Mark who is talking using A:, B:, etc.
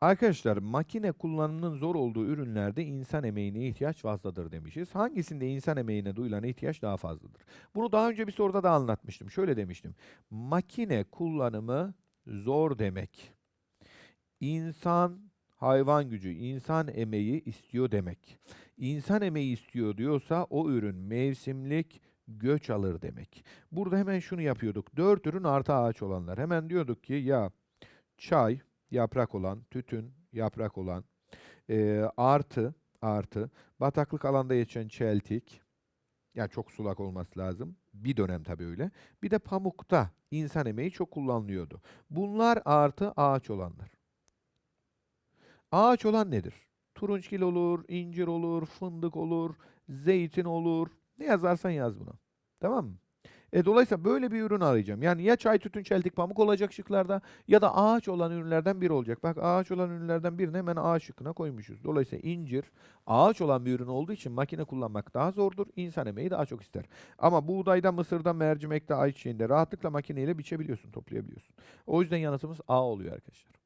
A: Arkadaşlar makine kullanımının zor olduğu ürünlerde insan emeğine ihtiyaç fazladır demişiz. Hangisinde insan emeğine duyulan ihtiyaç daha fazladır? Bunu daha önce bir soruda da anlatmıştım. Şöyle demiştim. Makine kullanımı zor demek. İnsan hayvan gücü, insan emeği istiyor demek. İnsan emeği istiyor diyorsa o ürün mevsimlik göç alır demek. Burada hemen şunu yapıyorduk. Dört ürün artı ağaç olanlar. Hemen diyorduk ki ya çay, yaprak olan, tütün, yaprak olan, eee, artı, artı, bataklık alanda yetişen çeltik, yani çok sulak olması lazım. Bir dönem tabii öyle. Bir de pamukta insan emeği çok kullanılıyordu. Bunlar artı ağaç olanlar. Ağaç olan nedir? Turunçgil olur, incir olur, fındık olur, zeytin olur. Ne yazarsan yaz buna. Tamam mı? E, dolayısıyla böyle bir ürün arayacağım. Yani ya çay, tütün, çeltik, pamuk olacak şıklarda ya da ağaç olan ürünlerden biri olacak. Bak ağaç olan ürünlerden birini hemen ağaç şıkkına koymuşuz. Dolayısıyla incir ağaç olan bir ürün olduğu için makine kullanmak daha zordur. İnsan emeği daha çok ister. Ama buğdayda, mısırda, mercimekte, ayçiçeğinde rahatlıkla makineyle biçebiliyorsun, toplayabiliyorsun. O yüzden yanıtımız A oluyor arkadaşlar.